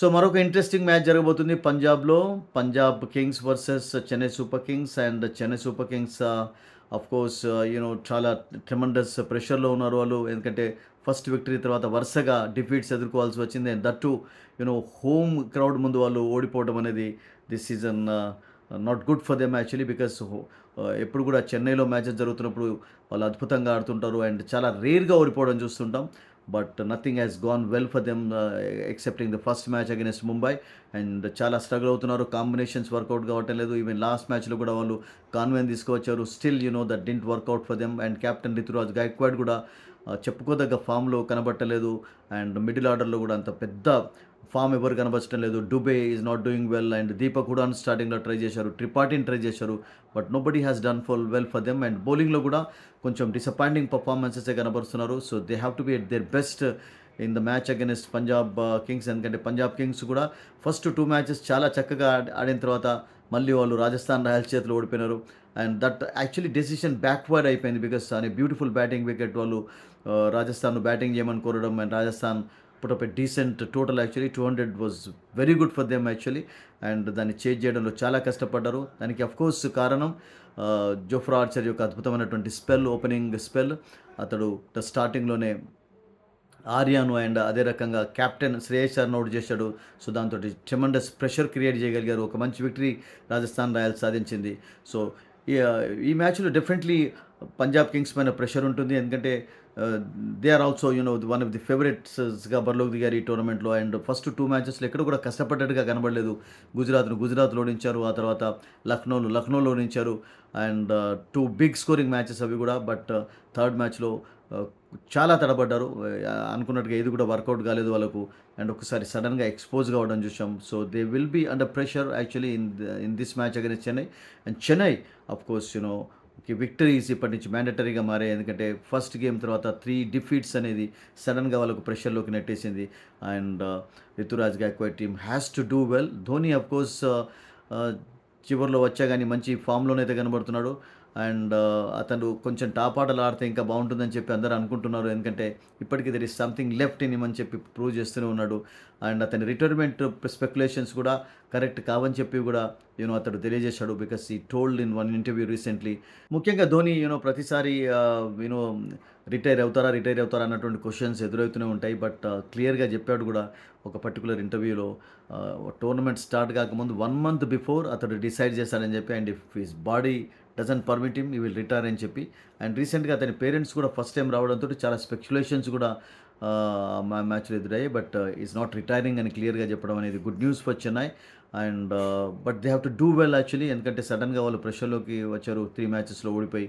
So మరొక interesting match జరగబోతుంది. పంజాబ్లో. Punjab kings versus Chennai super kings and Chennai super kings of course you know చాలా tremendous ప్రెషర్లో ఉన్నారు వాళ్ళు. ఎందుకంటే ఫస్ట్ విక్టరీ తర్వాత వరుసగా డిఫీట్స్ ఎదుర్కోవాల్సి వచ్చింది. And that you know home crowd ముందు వాళ్ళు ఓడిపోవడం అనేది this season not good for them actually because ఎప్పుడు కూడా చెన్నైలో మ్యాచెస్ జరుగుతున్నప్పుడు వాళ్ళు అద్భుతంగా ఆడుతుంటారు. అండ్ చాలా రేర్గా ఓడిపోవడం చూస్తుంటాం. But nothing has gone well for them excepting the first match against Mumbai and చాలా స్ట్రగుల్ అవుతున్నారు కాంబినేషన్స్ వర్కౌట్ కావటం లేదు. ఈవెన్ లాస్ట్ మ్యాచ్లో కూడా వాళ్ళు కాన్వెన్ తీసుకువచ్చారు. Still you know that didn't work out for them and captain Rituraj Gaikwad కూడా చెప్పుకోదగ్గ ఫామ్లో కనబట్టలేదు. అండ్ మిడిల్ ఆర్డర్లో కూడా అంత పెద్ద ఫామ్ ఎవరు కనబడటం లేదు. Dube is not doing well and Deepak కూడా స్టార్టింగ్లో ట్రై చేశారు. ట్రిపాటిని ట్రై చేశారు. But nobody has done full well for them. And బౌలింగ్లో కూడా కొంచెం డిసప్పాయింటింగ్ పర్ఫార్మెన్సెసే కనబరుస్తున్నారు. So they have to be at their best in the match against Punjab kings. ఎందుకంటే పంజాబ్ కింగ్స్ కూడా ఫస్ట్ టూ మ్యాచెస్ చాలా చక్కగా ఆడిన తర్వాత మళ్ళీ వాళ్ళు రాజస్థాన్ రాయల్స్ చేతిలో ఓడిపోయినారు. And that actually decision backward అయిపోయింది బికాస్ అనే బ్యూటిఫుల్ బ్యాటింగ్ వికెట్ వాళ్ళు రాజస్థాన్ బ్యాటింగ్ చేయమని కోరడం and Rajasthan put up a decent total actually two hundred was very good for them actually and దాన్ని చేజ్ చేయడంలో చాలా కష్టపడ్డారు. దానికి అఫ్కోర్స్ కారణం జోఫ్రా ఆర్చర్ యొక్క అద్భుతమైనటువంటి స్పెల్ ఓపెనింగ్ స్పెల్ అతడు స్టార్టింగ్లోనే ఆర్యాను అండ్ అదే రకంగా కెప్టెన్ శ్రేయస్ శర్మ అవుట్ చేశాడు. సో దాంతో ట్రెమండస్ ప్రెషర్ క్రియేట్ చేయగలిగారు. ఒక మంచి విక్టరీ రాజస్థాన్ రాయల్స్ సాధించింది. సో ఈ ఈ మ్యాచ్లో డెఫినెట్లీ పంజాబ్ కింగ్స్ పైన ప్రెషర్ ఉంటుంది. ఎందుకంటే they are also you know one of the ఫేవరెట్స్గా బరిలోకి దిగారు ఈ టోర్నమెంట్లో అండ్ ఫస్ట్ టూ మ్యాచెస్లో ఎక్కడ కూడా కష్టపడ్డట్టుగా కనబడలేదు. గుజరాత్ను గుజరాత్లో లోడించారు. ఆ తర్వాత లక్నోను లక్నోలో ఓడించారు and two big scoring matches అవి కూడా. బట్ థర్డ్ మ్యాచ్లో చాలా తడబడ్డారు. అనుకున్నట్టుగా ఇది కూడా వర్కౌట్ కాలేదు వాళ్ళకు. అండ్ ఒకసారి సడన్గా ఎక్స్పోజ్ కావడం చూసాం so they will be under pressure actually in in this match against Chennai and Chennai of course you know victories ఇప్పటి నుంచి మ్యాండటరీగా మారాయి ఎందుకంటే ఫస్ట్ గేమ్ తర్వాత త్రీ డిఫీట్స్ అనేది సడన్గా వాళ్ళకు ప్రెషర్లోకి నెట్టేసింది. And Ruturaj Gaikwad team has to do well Dhoni of course చివరిలో వచ్చా కానీ మంచి ఫామ్లోనైతే కనబడుతున్నాడు. అండ్ అతను కొంచెం టాప్ ఆటలు ఆడితే ఇంకా బాగుంటుందని చెప్పి అందరూ అనుకుంటున్నారు. ఎందుకంటే ఇప్పటికీ there is something left in అని చెప్పి ప్రూవ్ చేస్తూనే ఉన్నాడు. అండ్ అతని రిటైర్మెంట్ స్పెక్యులేషన్స్ కూడా కరెక్ట్ కావని చెప్పి కూడా యూనో అతడు తెలియజేశాడు because he told in one interview recently ముఖ్యంగా ధోని యూనో ప్రతిసారి యూనో రిటైర్ అవుతారా రిటైర్ అవుతారా అన్నటువంటి క్వశ్చన్స్ ఎదురవుతూనే ఉంటాయి. బట్ క్లియర్గా చెప్పాడు కూడా ఒక పర్టికులర్ ఇంటర్వ్యూలో టోర్నమెంట్ స్టార్ట్ కాకముందు వన్ మంత్ బిఫోర్ అతడు డిసైడ్ చేశాడని చెప్పి and if his body doesn't permit him he will retire అని చెప్పి. అండ్ రీసెంట్గా అతని పేరెంట్స్ కూడా ఫస్ట్ టైం రావడంతో చాలా స్పెక్యులేషన్స్ కూడా మ్యాచ్లు ఎదురయ్యాయి. బట్ ఈజ్ నాట్ రిటైరింగ్ అని క్లియర్గా చెప్పడం అనేది good news for Chennai and but they have to do well actually ఎందుకంటే సడన్గా వాళ్ళు ప్రెషర్లోకి వచ్చారు. త్రీ మ్యాచెస్లో ఓడిపోయి.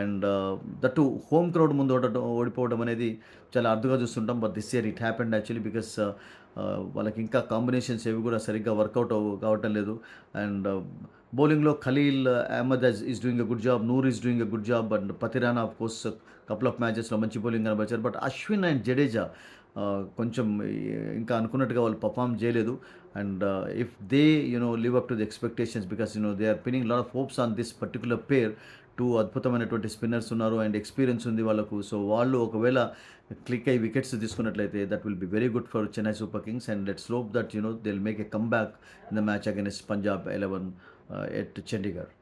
అండ్ దట్టు హోమ్ క్రౌడ్ ముందు ఓడటం ఓడిపోవడం అనేది చాలా అర్థంగా చూస్తుంటాం. But this year it happened actually because వాళ్ళకి ఇంకా కాంబినేషన్స్ ఏవి కూడా సరిగ్గా వర్కౌట్ కావటం లేదు. అండ్ బౌలింగ్లో Khaleel Ahmed is doing a good job Noor is doing a good job and Pathirana of course couple of మ్యాచెస్లో మంచి బౌలింగ్ కనబరిచారు. బట్ అశ్విన్ అండ్ జడేజా ఆ, కొంచెం ఇంకా అనుకున్నట్టుగా వాళ్ళు పర్ఫామ్ చేయలేదు. And if they you know live up to the expectations because you know they are pinning lot of hopes on this particular pair two అద్భుతమైనటువంటి spinners ఉన్నారు అండ్ ఎక్స్పీరియన్స్ ఉంది వాళ్ళకు. సో వాళ్ళు ఒకవేళ క్లిక్ అయ్యి వికెట్స్ తీసుకున్నట్లయితే that will be very good for Chennai super kings and let's hope that you know they will make a comeback in the match against Punjab eleven at Chandigarh